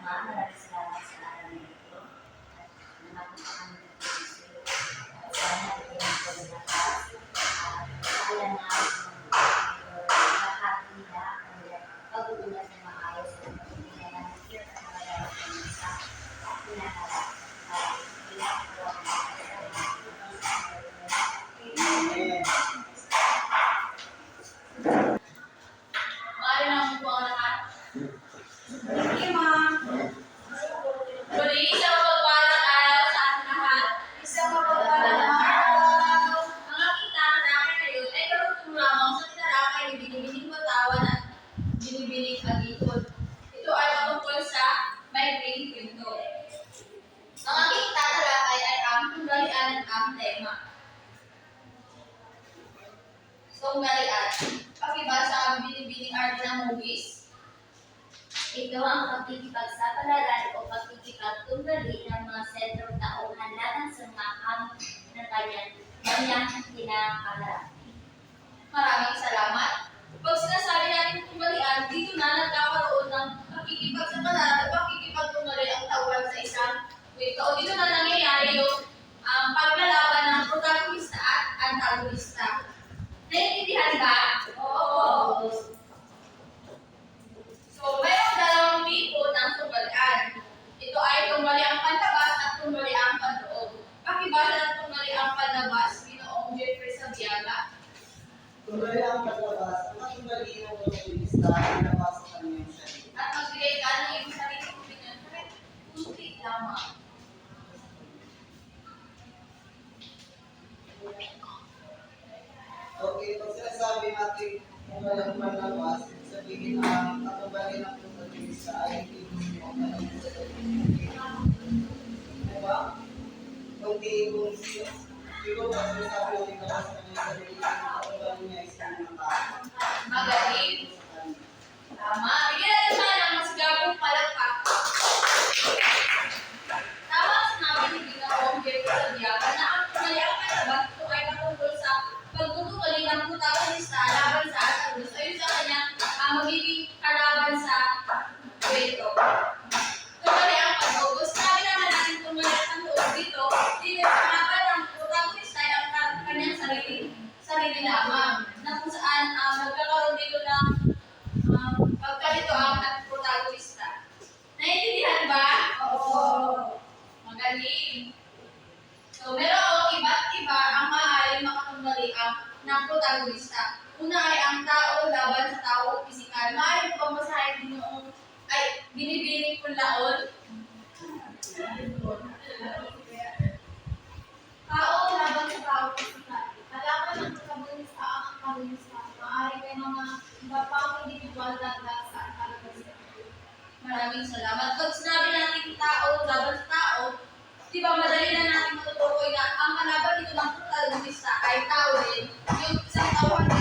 Maraming salamat sa araw na ito. At nakapunta kami ng Kristo. At sana ito ang pagkakas. At kaya na lahat nila ang pag-uulat na maayos ang pagkakas. At nakapunta kami sa at nakapunta kami ang tema. Tunggalian. Pakibasa ang binibining arte ng movies. Ito ang pagkikipagsapalaran o pagkikipagtunggali ng mga sentrong tauhan laban sa mga hamon ng kanyang kanyang kinakaharap. Maraming salamat. Pag sinasabi natin tunggalian, dito na nagkakaroon ng pakikipagsapalaran at pakikipagtungali ang tauhan sa isang kwento. O dito na nangyayari yung um, paglalaban ng protagonista at antagonista. Naiintindihan ba? Oo. So, mayroong dalawang tipo ng tunggalian. Ito ay tunggaliang panlabas at tunggaliang panloob. Pakibasa ng tunggaliang panlabas, Ginoong Jeffrey Sabiaga. Tuloy ang paglabas, ang katumbali ng protagonista ay nabasa sa kanyang sarili. at magbigay ka ng iyong sariling opinion kahit kunti lamang. Okay, pag sinasabi kung walang paglabas, sabihin ang katumbali ng. Diba? Kundi kung siguro pag sinasabi natin nabasa sa kanyang sarili, ang katumbali niya isang. Magaling. Protagonista. Una ay ang tao laban sa tao pisikal. Maaaring po basahin din yung ay binibining punlaon. Tao laban sa tao pisikal. Kalaban ng protagonista ang antagonista. Maaari may mga iba pang individual na sa antagonista. Maraming salamat. Pag sinabi natin tao laban sa tao, di ba madali na natin matutukoy na ang kalaban dito ng protagonista ay tao din. Yung um,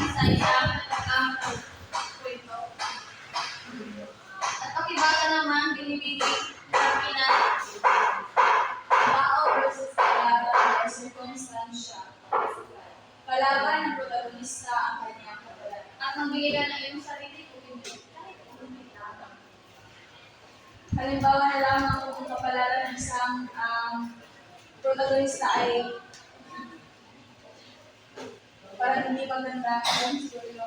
kalaban ng protagonista ang kanyang kabalan. magbigay ka ng iyong sarili kung hindi. Kahit hindi lamang. Halimbawa na lamang kung ang kapalaran ng isang um, protagonista ay parang hindi maganda yung storyo.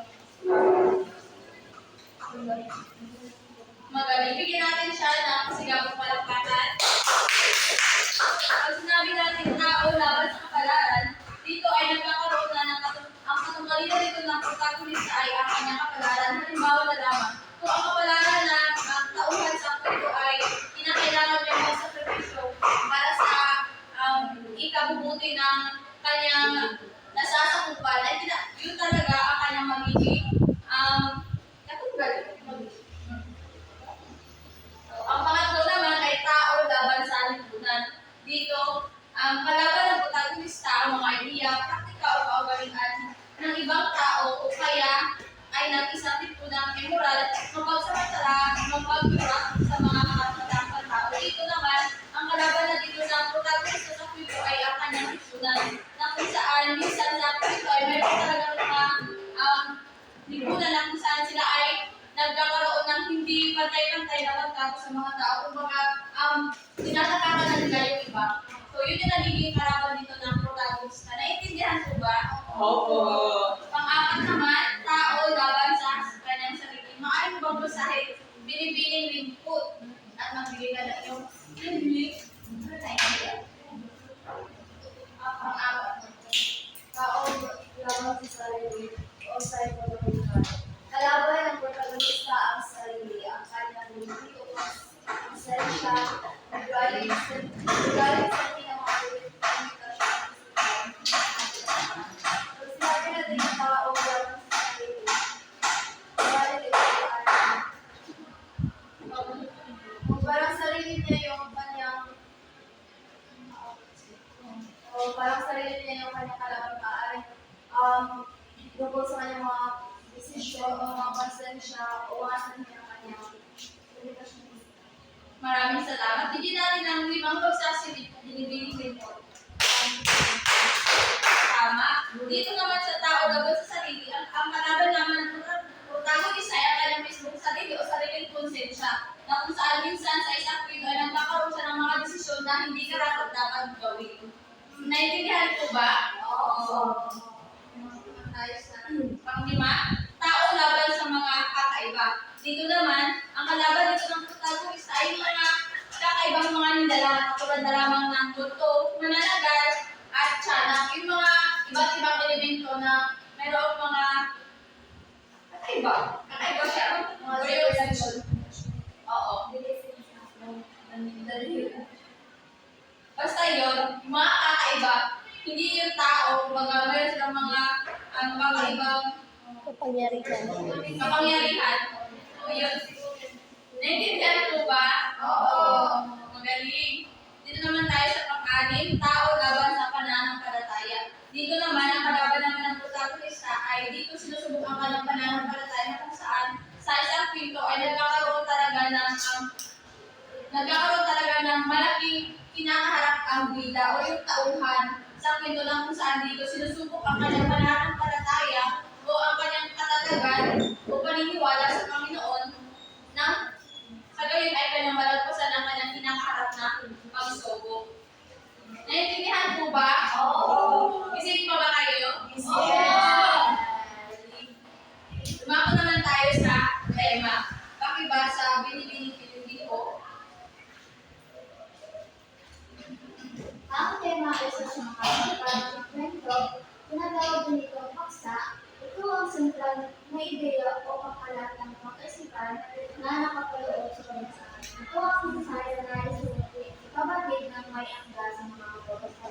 Magaling. Bigyan natin siya ng sigabong palakpakan. Pag sinabi natin tao laban sa kapalaran, dito ay nagkakaroon na ng ang katunggalin dito ng protagonista ay ang kanyang kapalaran. Halimbawa na lamang, kung ang kapalaran na ang tauhan sa kwento ay kinakailangan niya magsakripisyo para sa um, ikabubuti ng kanyang ay tina- yun talaga ang kanyang magiging um, katunggal. So, ang pangatlo naman ay tao laban sa lipunan. Dito, ang kalaban ng protagonista ang mga idea, praktika o kaugalian ng ibang tao o kaya ay nag-isang lipunang immoral, mapagsamantala, mapagbiwak sa mga makapatang tao. Dito naman, ang kalaban na dito ng protagonista sa kwento ay ang kanyang lipunan na kung saan minsan sa lipunan na kung saan sila ay nagkakaroon ng hindi pantay-pantay na pagtapos sa mga tao. Kumbaga, um, tinatakaran na nila yung iba. So, yun yung nagiging kalaban dito ng protagonista. Naiintindihan ko ba? Opo. Pang-apat naman, tao laban sa kanyang sarili. Maaaring bang basahin, binibining lingkod at magbigay ka na iyong limlik. Ano naiintindihan? Ah, Pang-apat. Tao laban sa sarili o psychological. Kalaban ng protagonista ang sarili, ang kanyang limit o konsensya, nagaling sa pinakakulit komunikasyon Pag sinabi natin ang tao, walang sarili, nagaling ito ang parang sarili niya yung kanyang o parang sarili niya yung kanyang kalaban maaaring um, tungkol sa kanyang mga desisyon o mga konsensya o asan niya ang kanyang. Maraming salamat. Bigyan natin ng limang pagsasilip na dinibigay ko. Tama. Dito naman sa tao laban sa sarili, ang, ang kalaban naman ng prota- protagonista ay ang kanyang mismong sarili o sariling konsensya na kung saan minsan sa isang pino ay nagkakaroon siya ng mga desisyon na hindi karapat dapat gawin. Naintindihan ko ba? Oo. Ayos na. Panglima, tao laban sa mga kakaiba. Dito naman, ang kalaban dito ng protagonista ay mga kakaibang mga nindala katulad na lamang ng buto, mananagal, at tiyanak. Yung mga iba't ibang elemento na mayroong mga kakaiba. Kakaiba siya. Mga Various- Oo. Basta yun, yung mga kakaiba, hindi yung tao, mga meron silang mga ano, kakaibang Kapangyarihan. kapangyarihan. O yun. Naintindihan mo ba? Oo. Magaling. Dito naman tayo sa pang-anim, tao laban sa pananampalataya. Dito naman, ang kalaban naman ng protagonista ay dito sinusubukan ka ng pananampalataya na kung saan sa isang pinto ay nagkakaroon talaga ng um, nagkakaroon talaga ng malaking kinakaharap ang bida o yung tauhan sa kwento lang kung saan dito sinusubok ang kanyang pananampalataya Ito ang sinasayang dahil sumikip. Kapatid ng may angga sa mga batas sa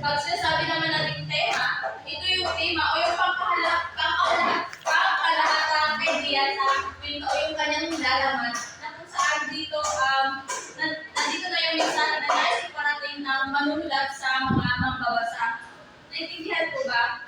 Pag sinasabi naman natin tema, ito yung tema o yung pangkahalap, pangkahalap, pangkalahatang idea sa kwento o yung kanyang nilalaman na kung saan dito, um, na, nandito na yung mensahe na nais iparating na manulat sa mga mambabasa. Naintindihan po ba?